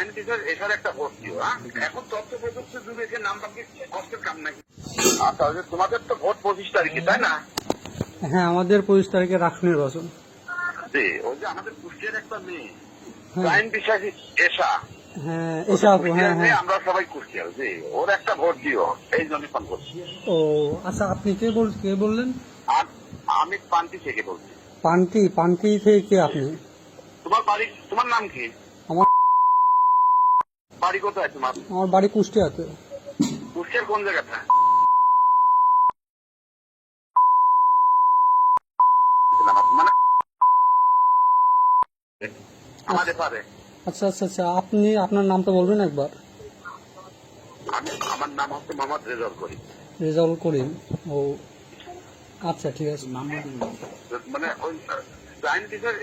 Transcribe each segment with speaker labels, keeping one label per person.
Speaker 1: সায়েন্টিস্টের এটার একটা ভোট হ্যাঁ? এখন তথ্য প্রযুক্তির যুগে যে নাম্বারকে কষ্টের কাম নাকি আচ্ছা তোমাদের তো ভোট পঁচিশ তারিখে তাই না?
Speaker 2: হ্যাঁ আমাদের পঁচিশ তারিখে রাষ্ট্র নির্বাচন
Speaker 1: জি ওই যে আমাদের কুষ্টিয়ার একটা মেয়ে
Speaker 2: হ্যাঁ।
Speaker 1: আইন বিশ্বাসী এসা।
Speaker 2: হ্যাঁ এসে আপু হ্যাঁ হ্যাঁ।
Speaker 1: আমরা সবাই কুষ্টিয়ার জি ওর একটা ভোট দিও এই জন্য ফোন করছি।
Speaker 2: ও আচ্ছা আপনি কে বল কে বললেন?
Speaker 1: আর আমি পান্তি থেকে বলছি।
Speaker 2: পান্তি পান্তি থেকে কে আপনি?
Speaker 1: তোমার বাড়ি তোমার নাম কি?
Speaker 2: আমার
Speaker 1: বাড়ি কোথায় তোমার
Speaker 2: আমার বাড়ি কুষ্টিয়াতে।
Speaker 1: কুষ্টিয়ার কোন জায়গাটা মানে আমাদের পারে
Speaker 2: আচ্ছা আচ্ছা আচ্ছা আপনি আপনার নামটা বলবেন একবার?
Speaker 1: আমি আমার নাম হচ্ছে মোহাম্মদ রেজাল করি
Speaker 2: রেজাউল করিম। ও আচ্ছা ঠিক আছে।
Speaker 1: মানে ওই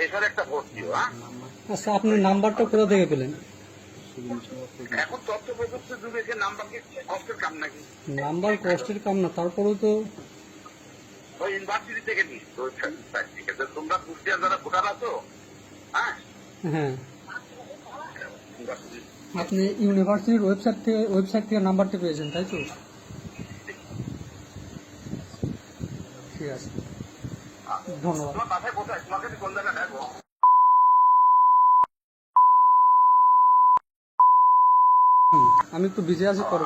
Speaker 1: এটার একটা ভোট দিও হ্যাঁ?
Speaker 2: আচ্ছা আপনার নাম্বারটা কোথা থেকে পেলেন?
Speaker 1: এখন তথ্য প্রযুক্তির যুগে যে নাম্বারকে কষ্টের কাম নাকি?
Speaker 2: নাম্বার কষ্টের কাম না তারপরেও তো
Speaker 1: ওই ইউনিভার্সিটি থেকে নিস তো তোমরা যারা ভোটার আছো হ্যাঁ?
Speaker 2: হ্যাঁ। আপনি ইউনিভার্সিটির ওয়েবসাইট থেকে ওয়েবসাইট থেকে নাম্বারটা পেয়েছেন তাই তো? ঠিক আছে। ধন্যবাদ
Speaker 1: তোমার বাসায় কোথায় তোমাকে আমি
Speaker 2: একটু বিজি আছি পরে।